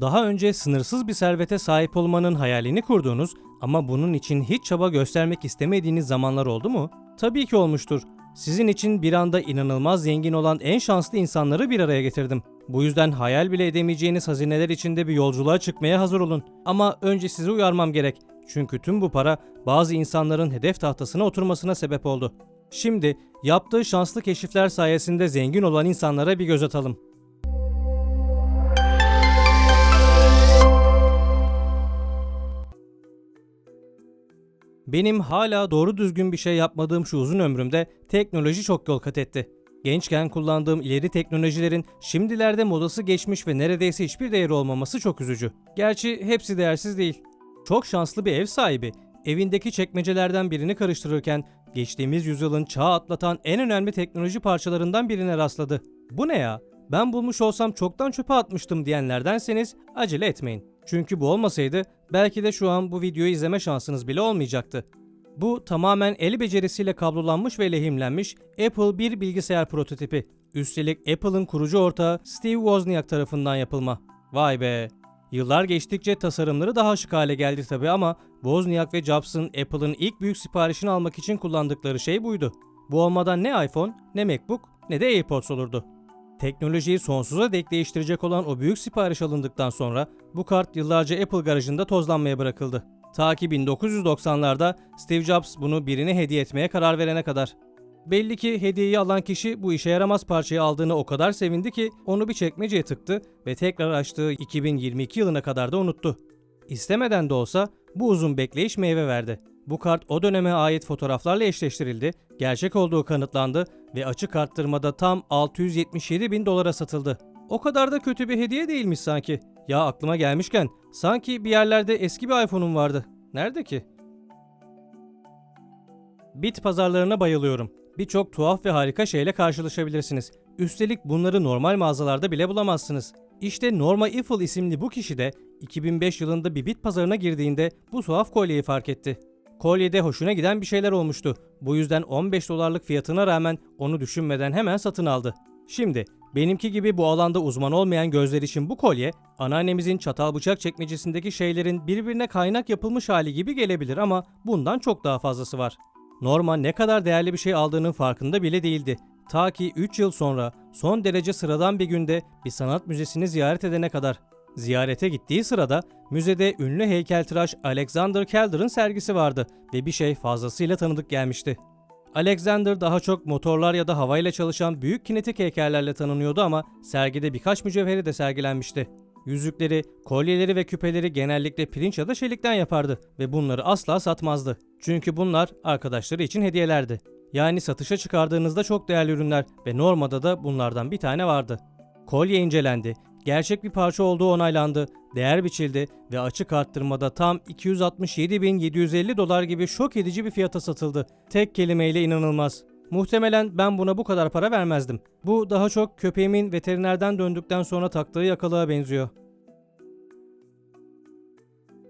Daha önce sınırsız bir servete sahip olmanın hayalini kurduğunuz ama bunun için hiç çaba göstermek istemediğiniz zamanlar oldu mu? Tabii ki olmuştur. Sizin için bir anda inanılmaz zengin olan en şanslı insanları bir araya getirdim. Bu yüzden hayal bile edemeyeceğiniz hazineler içinde bir yolculuğa çıkmaya hazır olun. Ama önce sizi uyarmam gerek. Çünkü tüm bu para bazı insanların hedef tahtasına oturmasına sebep oldu. Şimdi yaptığı şanslı keşifler sayesinde zengin olan insanlara bir göz atalım. Benim hala doğru düzgün bir şey yapmadığım şu uzun ömrümde teknoloji çok yol kat etti. Gençken kullandığım ileri teknolojilerin şimdilerde modası geçmiş ve neredeyse hiçbir değeri olmaması çok üzücü. Gerçi hepsi değersiz değil. Çok şanslı bir ev sahibi, evindeki çekmecelerden birini karıştırırken geçtiğimiz yüzyılın çağ atlatan en önemli teknoloji parçalarından birine rastladı. Bu ne ya? Ben bulmuş olsam çoktan çöpe atmıştım diyenlerdenseniz acele etmeyin. Çünkü bu olmasaydı belki de şu an bu videoyu izleme şansınız bile olmayacaktı. Bu tamamen el becerisiyle kablolanmış ve lehimlenmiş Apple bir bilgisayar prototipi. Üstelik Apple'ın kurucu ortağı Steve Wozniak tarafından yapılma. Vay be. Yıllar geçtikçe tasarımları daha şık hale geldi tabi ama Wozniak ve Jobs'ın Apple'ın ilk büyük siparişini almak için kullandıkları şey buydu. Bu olmadan ne iPhone, ne MacBook, ne de AirPods olurdu. Teknolojiyi sonsuza dek değiştirecek olan o büyük sipariş alındıktan sonra bu kart yıllarca Apple garajında tozlanmaya bırakıldı. Ta ki 1990'larda Steve Jobs bunu birine hediye etmeye karar verene kadar. Belli ki hediyeyi alan kişi bu işe yaramaz parçayı aldığını o kadar sevindi ki onu bir çekmeceye tıktı ve tekrar açtığı 2022 yılına kadar da unuttu. İstemeden de olsa bu uzun bekleyiş meyve verdi. Bu kart o döneme ait fotoğraflarla eşleştirildi, gerçek olduğu kanıtlandı ve açık arttırmada tam 677 bin dolara satıldı. O kadar da kötü bir hediye değilmiş sanki. Ya aklıma gelmişken sanki bir yerlerde eski bir iPhone'um vardı. Nerede ki? Bit pazarlarına bayılıyorum. Birçok tuhaf ve harika şeyle karşılaşabilirsiniz. Üstelik bunları normal mağazalarda bile bulamazsınız. İşte Norma Eiffel isimli bu kişi de 2005 yılında bir bit pazarına girdiğinde bu tuhaf kolyeyi fark etti. Kolyede hoşuna giden bir şeyler olmuştu. Bu yüzden 15 dolarlık fiyatına rağmen onu düşünmeden hemen satın aldı. Şimdi benimki gibi bu alanda uzman olmayan gözler için bu kolye anneannemizin çatal bıçak çekmecesindeki şeylerin birbirine kaynak yapılmış hali gibi gelebilir ama bundan çok daha fazlası var. Norma ne kadar değerli bir şey aldığının farkında bile değildi. Ta ki 3 yıl sonra son derece sıradan bir günde bir sanat müzesini ziyaret edene kadar. Ziyarete gittiği sırada müzede ünlü heykeltıraş Alexander Calder'ın sergisi vardı ve bir şey fazlasıyla tanıdık gelmişti. Alexander daha çok motorlar ya da havayla çalışan büyük kinetik heykellerle tanınıyordu ama sergide birkaç mücevheri de sergilenmişti. Yüzükleri, kolyeleri ve küpeleri genellikle pirinç ya da çelikten yapardı ve bunları asla satmazdı. Çünkü bunlar arkadaşları için hediyelerdi. Yani satışa çıkardığınızda çok değerli ürünler ve Norma'da da bunlardan bir tane vardı. Kolye incelendi, gerçek bir parça olduğu onaylandı, değer biçildi ve açık arttırmada tam 267.750 dolar gibi şok edici bir fiyata satıldı. Tek kelimeyle inanılmaz. Muhtemelen ben buna bu kadar para vermezdim. Bu daha çok köpeğimin veterinerden döndükten sonra taktığı yakalığa benziyor.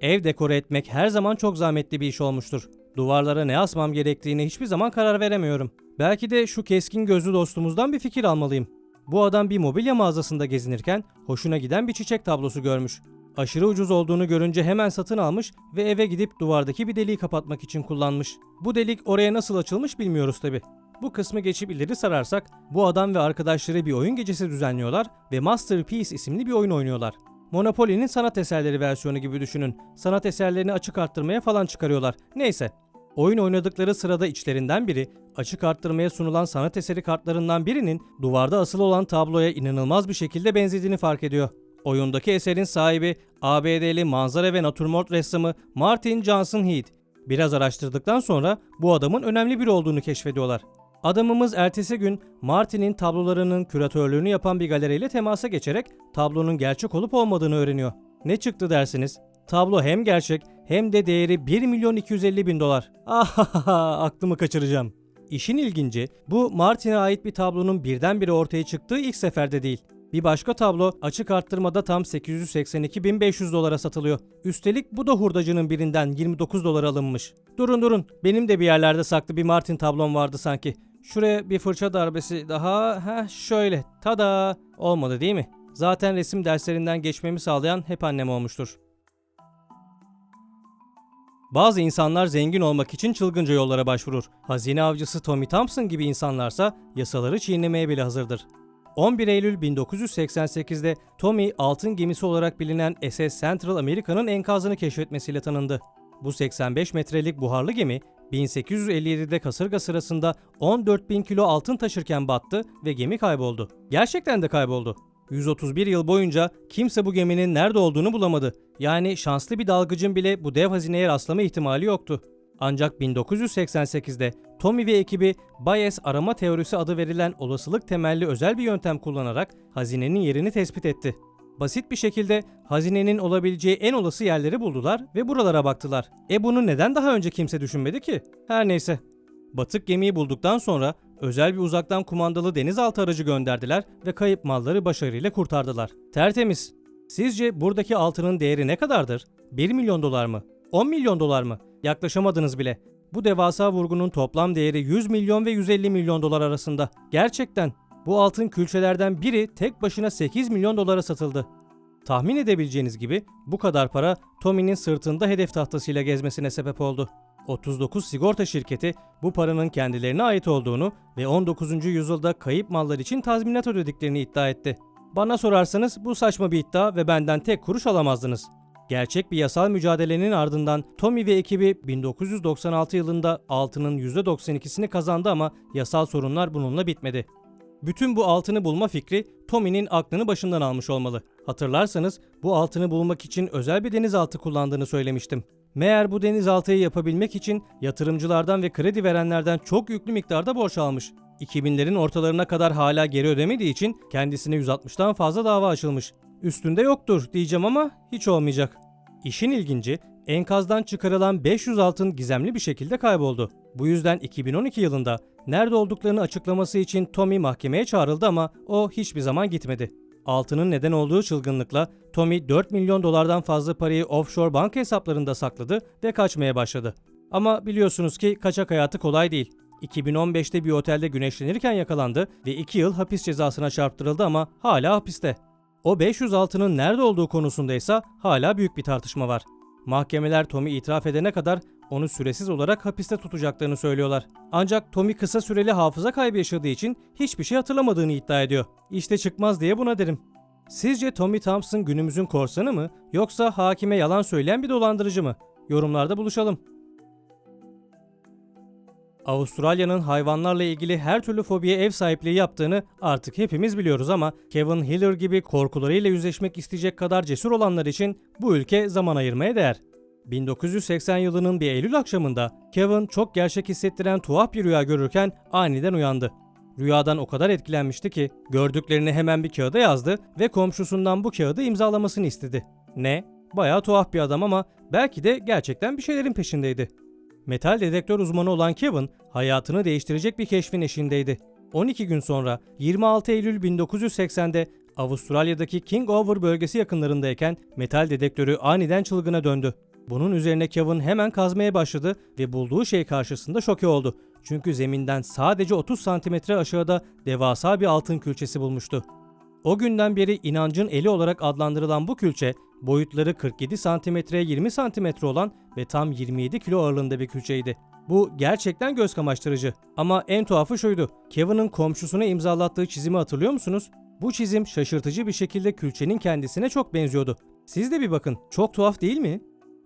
Ev dekore etmek her zaman çok zahmetli bir iş olmuştur. Duvarlara ne asmam gerektiğine hiçbir zaman karar veremiyorum. Belki de şu keskin gözlü dostumuzdan bir fikir almalıyım. Bu adam bir mobilya mağazasında gezinirken hoşuna giden bir çiçek tablosu görmüş. Aşırı ucuz olduğunu görünce hemen satın almış ve eve gidip duvardaki bir deliği kapatmak için kullanmış. Bu delik oraya nasıl açılmış bilmiyoruz tabi. Bu kısmı geçip ileri sararsak bu adam ve arkadaşları bir oyun gecesi düzenliyorlar ve Masterpiece isimli bir oyun oynuyorlar. Monopoly'nin sanat eserleri versiyonu gibi düşünün. Sanat eserlerini açık arttırmaya falan çıkarıyorlar. Neyse. Oyun oynadıkları sırada içlerinden biri açık arttırmaya sunulan sanat eseri kartlarından birinin duvarda asılı olan tabloya inanılmaz bir şekilde benzediğini fark ediyor. Oyundaki eserin sahibi ABD'li manzara ve natürmort ressamı Martin Johnson Heath. Biraz araştırdıktan sonra bu adamın önemli biri olduğunu keşfediyorlar. Adamımız ertesi gün Martin'in tablolarının küratörlüğünü yapan bir galeriyle temasa geçerek tablonun gerçek olup olmadığını öğreniyor. Ne çıktı dersiniz? Tablo hem gerçek hem de değeri 1 milyon 250 bin dolar. Ahaha aklımı kaçıracağım. İşin ilginci bu Martin'e ait bir tablonun birdenbire ortaya çıktığı ilk seferde değil. Bir başka tablo açık arttırmada tam 882.500 dolara satılıyor. Üstelik bu da hurdacının birinden 29 dolara alınmış. Durun durun benim de bir yerlerde saklı bir Martin tablom vardı sanki. Şuraya bir fırça darbesi daha. Heh şöyle. Tada. Olmadı değil mi? Zaten resim derslerinden geçmemi sağlayan hep annem olmuştur. Bazı insanlar zengin olmak için çılgınca yollara başvurur. Hazine avcısı Tommy Thompson gibi insanlarsa yasaları çiğnemeye bile hazırdır. 11 Eylül 1988'de Tommy altın gemisi olarak bilinen SS Central America'nın enkazını keşfetmesiyle tanındı. Bu 85 metrelik buharlı gemi 1857'de kasırga sırasında 14 bin kilo altın taşırken battı ve gemi kayboldu. Gerçekten de kayboldu. 131 yıl boyunca kimse bu geminin nerede olduğunu bulamadı. Yani şanslı bir dalgıcın bile bu dev hazineye rastlama ihtimali yoktu. Ancak 1988'de Tommy ve ekibi Bayes arama teorisi adı verilen olasılık temelli özel bir yöntem kullanarak hazinenin yerini tespit etti. Basit bir şekilde hazinenin olabileceği en olası yerleri buldular ve buralara baktılar. E bunu neden daha önce kimse düşünmedi ki? Her neyse. Batık gemiyi bulduktan sonra özel bir uzaktan kumandalı denizaltı aracı gönderdiler ve kayıp malları başarıyla kurtardılar. Tertemiz. Sizce buradaki altının değeri ne kadardır? 1 milyon dolar mı? 10 milyon dolar mı? Yaklaşamadınız bile. Bu devasa vurgunun toplam değeri 100 milyon ve 150 milyon dolar arasında. Gerçekten. Bu altın külçelerden biri tek başına 8 milyon dolara satıldı. Tahmin edebileceğiniz gibi bu kadar para Tommy'nin sırtında hedef tahtasıyla gezmesine sebep oldu. 39 sigorta şirketi bu paranın kendilerine ait olduğunu ve 19. yüzyılda kayıp mallar için tazminat ödediklerini iddia etti. Bana sorarsanız bu saçma bir iddia ve benden tek kuruş alamazdınız. Gerçek bir yasal mücadelenin ardından Tommy ve ekibi 1996 yılında altının %92'sini kazandı ama yasal sorunlar bununla bitmedi. Bütün bu altını bulma fikri Tommy'nin aklını başından almış olmalı. Hatırlarsanız bu altını bulmak için özel bir denizaltı kullandığını söylemiştim. Meğer bu denizaltıyı yapabilmek için yatırımcılardan ve kredi verenlerden çok yüklü miktarda borç almış. 2000'lerin ortalarına kadar hala geri ödemediği için kendisine 160'tan fazla dava açılmış. Üstünde yoktur diyeceğim ama hiç olmayacak. İşin ilginci enkazdan çıkarılan 500 altın gizemli bir şekilde kayboldu. Bu yüzden 2012 yılında nerede olduklarını açıklaması için Tommy mahkemeye çağrıldı ama o hiçbir zaman gitmedi. Altının neden olduğu çılgınlıkla Tommy 4 milyon dolardan fazla parayı offshore banka hesaplarında sakladı ve kaçmaya başladı. Ama biliyorsunuz ki kaçak hayatı kolay değil. 2015'te bir otelde güneşlenirken yakalandı ve 2 yıl hapis cezasına çarptırıldı ama hala hapiste. O 500 altının nerede olduğu konusunda ise hala büyük bir tartışma var. Mahkemeler Tommy itiraf edene kadar onu süresiz olarak hapiste tutacaklarını söylüyorlar. Ancak Tommy kısa süreli hafıza kaybı yaşadığı için hiçbir şey hatırlamadığını iddia ediyor. İşte çıkmaz diye buna derim. Sizce Tommy Thompson günümüzün korsanı mı yoksa hakime yalan söyleyen bir dolandırıcı mı? Yorumlarda buluşalım. Avustralya'nın hayvanlarla ilgili her türlü fobiye ev sahipliği yaptığını artık hepimiz biliyoruz ama Kevin Hiller gibi korkularıyla yüzleşmek isteyecek kadar cesur olanlar için bu ülke zaman ayırmaya değer. 1980 yılının bir Eylül akşamında Kevin çok gerçek hissettiren tuhaf bir rüya görürken aniden uyandı. Rüyadan o kadar etkilenmişti ki gördüklerini hemen bir kağıda yazdı ve komşusundan bu kağıdı imzalamasını istedi. Ne? Bayağı tuhaf bir adam ama belki de gerçekten bir şeylerin peşindeydi. Metal dedektör uzmanı olan Kevin hayatını değiştirecek bir keşfin eşindeydi. 12 gün sonra 26 Eylül 1980'de Avustralya'daki Kingover bölgesi yakınlarındayken metal dedektörü aniden çılgına döndü. Bunun üzerine Kevin hemen kazmaya başladı ve bulduğu şey karşısında şoke oldu. Çünkü zeminden sadece 30 santimetre aşağıda devasa bir altın külçesi bulmuştu. O günden beri inancın eli olarak adlandırılan bu külçe boyutları 47 santimetreye 20 santimetre olan ve tam 27 kilo ağırlığında bir külçeydi. Bu gerçekten göz kamaştırıcı. Ama en tuhafı şuydu. Kevin'in komşusuna imzalattığı çizimi hatırlıyor musunuz? Bu çizim şaşırtıcı bir şekilde külçenin kendisine çok benziyordu. Siz de bir bakın. Çok tuhaf değil mi?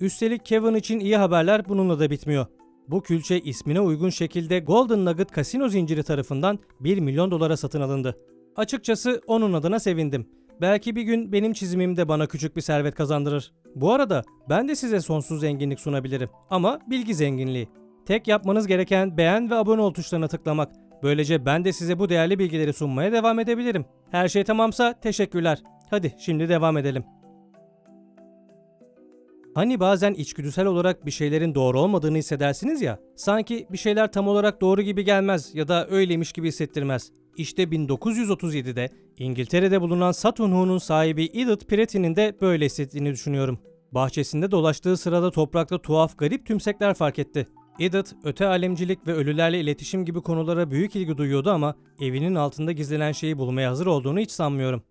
Üstelik Kevin için iyi haberler bununla da bitmiyor. Bu külçe ismine uygun şekilde Golden Nugget Casino zinciri tarafından 1 milyon dolara satın alındı. Açıkçası onun adına sevindim. Belki bir gün benim çizimim de bana küçük bir servet kazandırır. Bu arada ben de size sonsuz zenginlik sunabilirim. Ama bilgi zenginliği. Tek yapmanız gereken beğen ve abone ol tuşlarına tıklamak. Böylece ben de size bu değerli bilgileri sunmaya devam edebilirim. Her şey tamamsa teşekkürler. Hadi şimdi devam edelim. Hani bazen içgüdüsel olarak bir şeylerin doğru olmadığını hissedersiniz ya, sanki bir şeyler tam olarak doğru gibi gelmez ya da öyleymiş gibi hissettirmez. İşte 1937'de İngiltere'de bulunan Saturn Hu'nun sahibi Edith Pretty'nin de böyle hissettiğini düşünüyorum. Bahçesinde dolaştığı sırada toprakta tuhaf garip tümsekler fark etti. Edith, öte alemcilik ve ölülerle iletişim gibi konulara büyük ilgi duyuyordu ama evinin altında gizlenen şeyi bulmaya hazır olduğunu hiç sanmıyorum.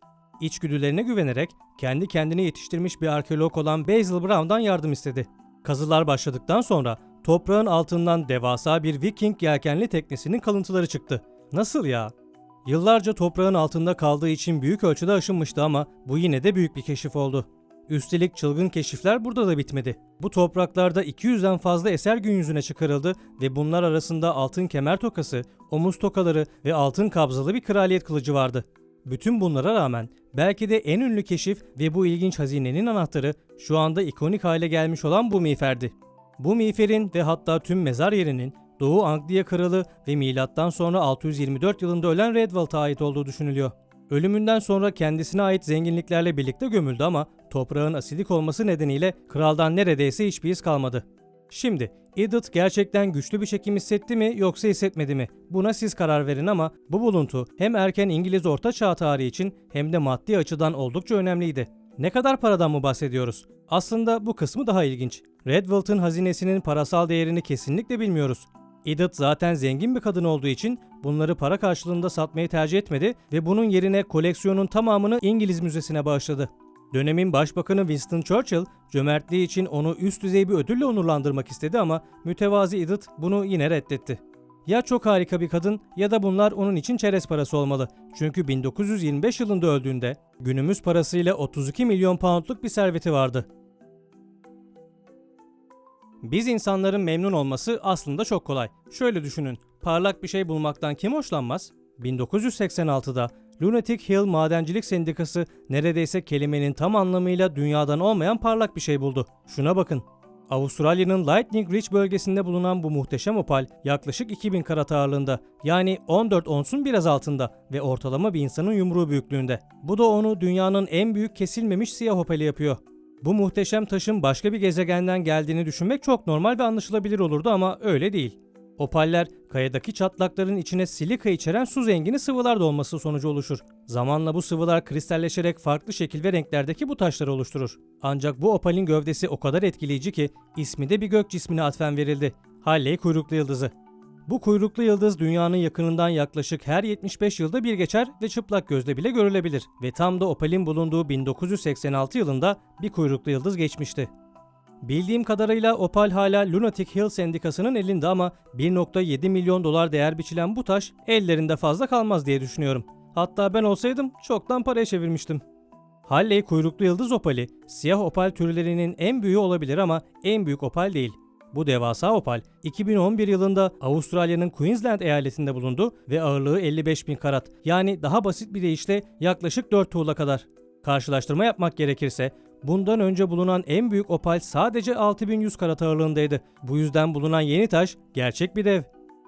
İçgüdülerine güvenerek kendi kendine yetiştirmiş bir arkeolog olan Basil Brown'dan yardım istedi. Kazılar başladıktan sonra toprağın altından devasa bir Viking yelkenli teknesinin kalıntıları çıktı. Nasıl ya? Yıllarca toprağın altında kaldığı için büyük ölçüde aşınmıştı ama bu yine de büyük bir keşif oldu. Üstelik çılgın keşifler burada da bitmedi. Bu topraklarda 200'den fazla eser gün yüzüne çıkarıldı ve bunlar arasında altın kemer tokası, omuz tokaları ve altın kabzalı bir kraliyet kılıcı vardı. Bütün bunlara rağmen belki de en ünlü keşif ve bu ilginç hazinenin anahtarı şu anda ikonik hale gelmiş olan bu miğferdi. Bu miğferin ve hatta tüm mezar yerinin Doğu Anglia kralı ve milattan sonra 624 yılında ölen Redwald'a ait olduğu düşünülüyor. Ölümünden sonra kendisine ait zenginliklerle birlikte gömüldü ama toprağın asidik olması nedeniyle kraldan neredeyse hiçbir iz kalmadı. Şimdi Edith gerçekten güçlü bir çekim hissetti mi yoksa hissetmedi mi? Buna siz karar verin ama bu buluntu hem erken İngiliz Orta Çağ tarihi için hem de maddi açıdan oldukça önemliydi. Ne kadar paradan mı bahsediyoruz? Aslında bu kısmı daha ilginç. Redwald'ın hazinesinin parasal değerini kesinlikle bilmiyoruz. Edith zaten zengin bir kadın olduğu için bunları para karşılığında satmayı tercih etmedi ve bunun yerine koleksiyonun tamamını İngiliz Müzesi'ne bağışladı. Dönemin başbakanı Winston Churchill cömertliği için onu üst düzey bir ödülle onurlandırmak istedi ama mütevazi Edith bunu yine reddetti. Ya çok harika bir kadın ya da bunlar onun için çerez parası olmalı. Çünkü 1925 yılında öldüğünde günümüz parasıyla 32 milyon poundluk bir serveti vardı. Biz insanların memnun olması aslında çok kolay. Şöyle düşünün, parlak bir şey bulmaktan kim hoşlanmaz? 1986'da Lunatic Hill Madencilik Sendikası neredeyse kelimenin tam anlamıyla dünyadan olmayan parlak bir şey buldu. Şuna bakın. Avustralya'nın Lightning Ridge bölgesinde bulunan bu muhteşem opal yaklaşık 2000 karat ağırlığında yani 14 onsun biraz altında ve ortalama bir insanın yumruğu büyüklüğünde. Bu da onu dünyanın en büyük kesilmemiş siyah opali yapıyor. Bu muhteşem taşın başka bir gezegenden geldiğini düşünmek çok normal ve anlaşılabilir olurdu ama öyle değil. Opaller, kayadaki çatlakların içine silika içeren su zengini sıvılar dolması sonucu oluşur. Zamanla bu sıvılar kristalleşerek farklı şekil ve renklerdeki bu taşları oluşturur. Ancak bu opalin gövdesi o kadar etkileyici ki ismi de bir gök cismine atfen verildi. Halley kuyruklu yıldızı. Bu kuyruklu yıldız dünyanın yakınından yaklaşık her 75 yılda bir geçer ve çıplak gözle bile görülebilir. Ve tam da opalin bulunduğu 1986 yılında bir kuyruklu yıldız geçmişti. Bildiğim kadarıyla Opal hala Lunatic Hill Sendikası'nın elinde ama 1.7 milyon dolar değer biçilen bu taş ellerinde fazla kalmaz diye düşünüyorum. Hatta ben olsaydım çoktan paraya çevirmiştim. Halley kuyruklu yıldız opali, siyah opal türlerinin en büyüğü olabilir ama en büyük opal değil. Bu devasa opal 2011 yılında Avustralya'nın Queensland eyaletinde bulundu ve ağırlığı 55 bin karat. Yani daha basit bir deyişle yaklaşık 4 tuğla kadar. Karşılaştırma yapmak gerekirse bundan önce bulunan en büyük opal sadece 6100 karat ağırlığındaydı. Bu yüzden bulunan yeni taş gerçek bir dev.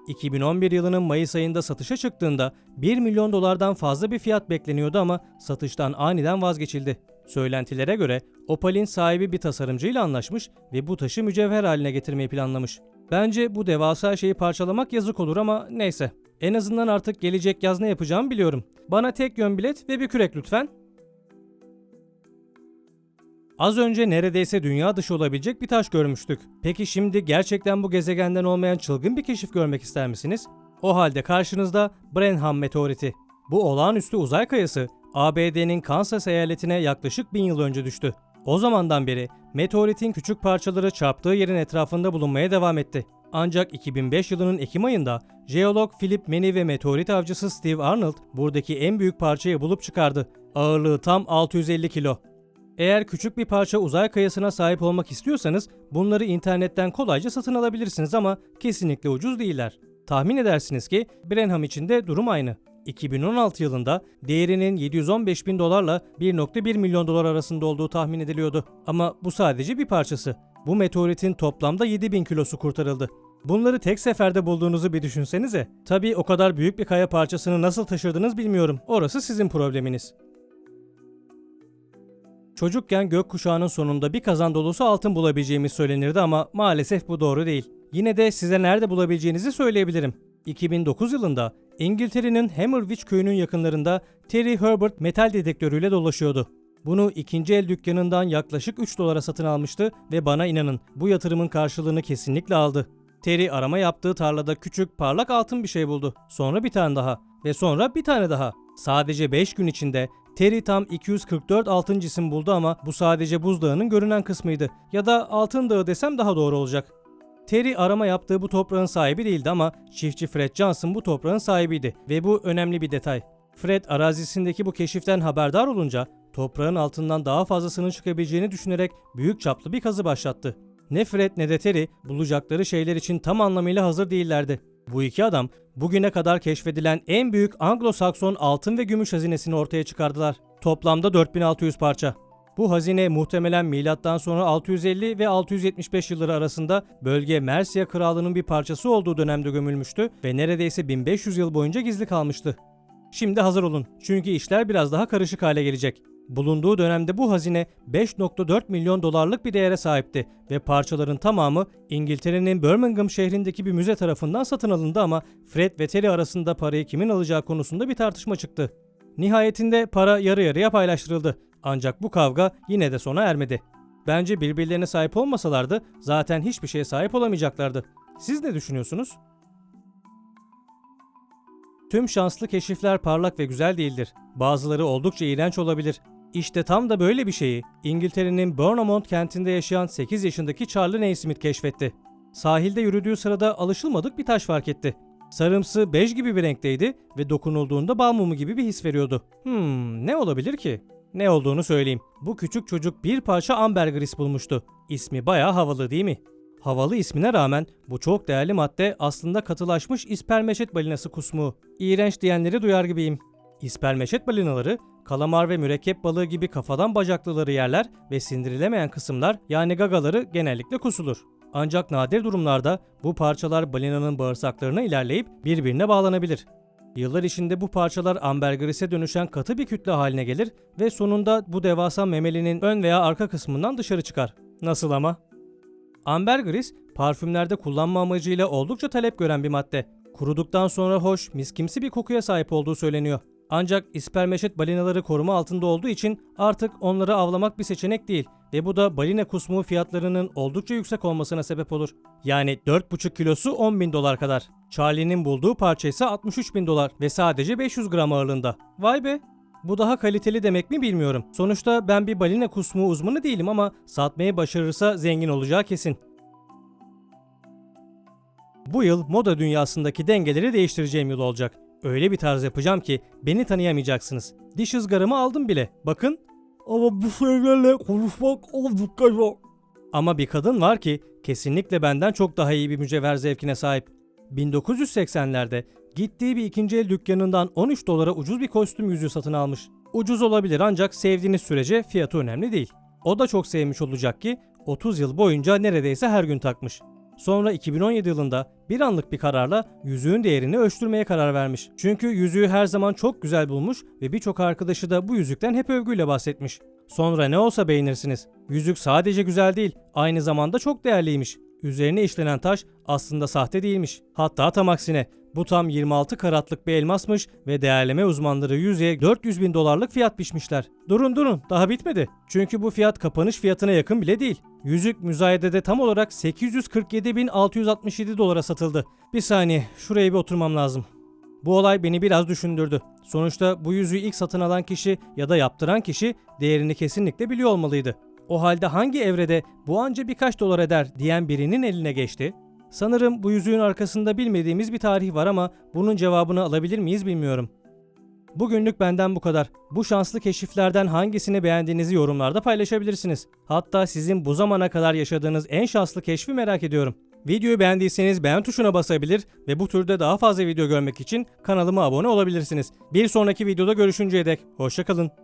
2011 yılının Mayıs ayında satışa çıktığında 1 milyon dolardan fazla bir fiyat bekleniyordu ama satıştan aniden vazgeçildi. Söylentilere göre Opal'in sahibi bir tasarımcıyla anlaşmış ve bu taşı mücevher haline getirmeyi planlamış. Bence bu devasa şeyi parçalamak yazık olur ama neyse. En azından artık gelecek yaz ne yapacağımı biliyorum. Bana tek yön bilet ve bir kürek lütfen. Az önce neredeyse dünya dışı olabilecek bir taş görmüştük. Peki şimdi gerçekten bu gezegenden olmayan çılgın bir keşif görmek ister misiniz? O halde karşınızda Brenham meteoriti. Bu olağanüstü uzay kayası ABD'nin Kansas eyaletine yaklaşık bin yıl önce düştü. O zamandan beri meteoritin küçük parçaları çarptığı yerin etrafında bulunmaya devam etti. Ancak 2005 yılının Ekim ayında jeolog Philip Meni ve meteorit avcısı Steve Arnold buradaki en büyük parçayı bulup çıkardı. Ağırlığı tam 650 kilo. Eğer küçük bir parça uzay kayasına sahip olmak istiyorsanız bunları internetten kolayca satın alabilirsiniz ama kesinlikle ucuz değiller. Tahmin edersiniz ki Brenham için de durum aynı. 2016 yılında değerinin 715 bin dolarla 1.1 milyon dolar arasında olduğu tahmin ediliyordu. Ama bu sadece bir parçası. Bu meteoritin toplamda 7 bin kilosu kurtarıldı. Bunları tek seferde bulduğunuzu bir düşünsenize. Tabii o kadar büyük bir kaya parçasını nasıl taşırdınız bilmiyorum. Orası sizin probleminiz. Çocukken gökkuşağının sonunda bir kazan dolusu altın bulabileceğimiz söylenirdi ama maalesef bu doğru değil. Yine de size nerede bulabileceğinizi söyleyebilirim. 2009 yılında İngiltere'nin Hammerwich köyünün yakınlarında Terry Herbert metal dedektörüyle dolaşıyordu. Bunu ikinci el dükkanından yaklaşık 3 dolara satın almıştı ve bana inanın bu yatırımın karşılığını kesinlikle aldı. Terry arama yaptığı tarlada küçük parlak altın bir şey buldu. Sonra bir tane daha ve sonra bir tane daha. Sadece 5 gün içinde Terry tam 244 altın cisim buldu ama bu sadece buzdağının görünen kısmıydı. Ya da altın dağı desem daha doğru olacak. Terry arama yaptığı bu toprağın sahibi değildi ama çiftçi Fred Johnson bu toprağın sahibiydi ve bu önemli bir detay. Fred arazisindeki bu keşiften haberdar olunca toprağın altından daha fazlasının çıkabileceğini düşünerek büyük çaplı bir kazı başlattı. Ne Fred ne de Terry bulacakları şeyler için tam anlamıyla hazır değillerdi. Bu iki adam bugüne kadar keşfedilen en büyük Anglo-Sakson altın ve gümüş hazinesini ortaya çıkardılar. Toplamda 4600 parça. Bu hazine muhtemelen milattan sonra 650 ve 675 yılları arasında bölge Mercia Krallığı'nın bir parçası olduğu dönemde gömülmüştü ve neredeyse 1500 yıl boyunca gizli kalmıştı. Şimdi hazır olun çünkü işler biraz daha karışık hale gelecek. Bulunduğu dönemde bu hazine 5.4 milyon dolarlık bir değere sahipti ve parçaların tamamı İngiltere'nin Birmingham şehrindeki bir müze tarafından satın alındı ama Fred ve Terry arasında parayı kimin alacağı konusunda bir tartışma çıktı. Nihayetinde para yarı yarıya paylaştırıldı. Ancak bu kavga yine de sona ermedi. Bence birbirlerine sahip olmasalardı zaten hiçbir şeye sahip olamayacaklardı. Siz ne düşünüyorsunuz? Tüm şanslı keşifler parlak ve güzel değildir. Bazıları oldukça iğrenç olabilir. İşte tam da böyle bir şeyi İngiltere'nin Bournemouth kentinde yaşayan 8 yaşındaki Charlie Naismith keşfetti. Sahilde yürüdüğü sırada alışılmadık bir taş fark etti. Sarımsı bej gibi bir renkteydi ve dokunulduğunda bal mumu gibi bir his veriyordu. Hmm, ne olabilir ki? Ne olduğunu söyleyeyim. Bu küçük çocuk bir parça ambergris bulmuştu. İsmi bayağı havalı değil mi? Havalı ismine rağmen bu çok değerli madde aslında katılaşmış ispermeçet balinası kusmuğu. İğrenç diyenleri duyar gibiyim. İspermeçet balinaları, kalamar ve mürekkep balığı gibi kafadan bacaklıları yerler ve sindirilemeyen kısımlar yani gagaları genellikle kusulur. Ancak nadir durumlarda bu parçalar balinanın bağırsaklarına ilerleyip birbirine bağlanabilir. Yıllar içinde bu parçalar ambergris'e dönüşen katı bir kütle haline gelir ve sonunda bu devasa memelinin ön veya arka kısmından dışarı çıkar. Nasıl ama? Ambergris, parfümlerde kullanma amacıyla oldukça talep gören bir madde. Kuruduktan sonra hoş, miskimsi bir kokuya sahip olduğu söyleniyor. Ancak ispermeşet balinaları koruma altında olduğu için artık onları avlamak bir seçenek değil ve bu da balina kusmuğu fiyatlarının oldukça yüksek olmasına sebep olur. Yani 4,5 kilosu 10 bin dolar kadar. Charlie'nin bulduğu parça ise 63 bin dolar ve sadece 500 gram ağırlığında. Vay be! Bu daha kaliteli demek mi bilmiyorum. Sonuçta ben bir balina kusmuğu uzmanı değilim ama satmayı başarırsa zengin olacağı kesin. Bu yıl moda dünyasındaki dengeleri değiştireceğim yıl olacak. Öyle bir tarz yapacağım ki beni tanıyamayacaksınız. Diş ızgaramı aldım bile. Bakın. Ama bu şeylerle konuşmak oldukça zor. Ama bir kadın var ki kesinlikle benden çok daha iyi bir mücevher zevkine sahip. 1980'lerde gittiği bir ikinci el dükkanından 13 dolara ucuz bir kostüm yüzüğü satın almış. Ucuz olabilir ancak sevdiğiniz sürece fiyatı önemli değil. O da çok sevmiş olacak ki 30 yıl boyunca neredeyse her gün takmış. Sonra 2017 yılında bir anlık bir kararla yüzüğün değerini ölçtürmeye karar vermiş. Çünkü yüzüğü her zaman çok güzel bulmuş ve birçok arkadaşı da bu yüzükten hep övgüyle bahsetmiş. Sonra ne olsa beğenirsiniz. Yüzük sadece güzel değil, aynı zamanda çok değerliymiş. Üzerine işlenen taş aslında sahte değilmiş. Hatta tam aksine bu tam 26 karatlık bir elmasmış ve değerleme uzmanları yüzeye 400 bin dolarlık fiyat biçmişler. Durun durun daha bitmedi. Çünkü bu fiyat kapanış fiyatına yakın bile değil. Yüzük müzayedede tam olarak 847.667 dolara satıldı. Bir saniye şuraya bir oturmam lazım. Bu olay beni biraz düşündürdü. Sonuçta bu yüzüğü ilk satın alan kişi ya da yaptıran kişi değerini kesinlikle biliyor olmalıydı. O halde hangi evrede bu anca birkaç dolar eder diyen birinin eline geçti? Sanırım bu yüzüğün arkasında bilmediğimiz bir tarih var ama bunun cevabını alabilir miyiz bilmiyorum. Bugünlük benden bu kadar. Bu şanslı keşiflerden hangisini beğendiğinizi yorumlarda paylaşabilirsiniz. Hatta sizin bu zamana kadar yaşadığınız en şanslı keşfi merak ediyorum. Videoyu beğendiyseniz beğen tuşuna basabilir ve bu türde daha fazla video görmek için kanalıma abone olabilirsiniz. Bir sonraki videoda görüşünceye dek hoşçakalın.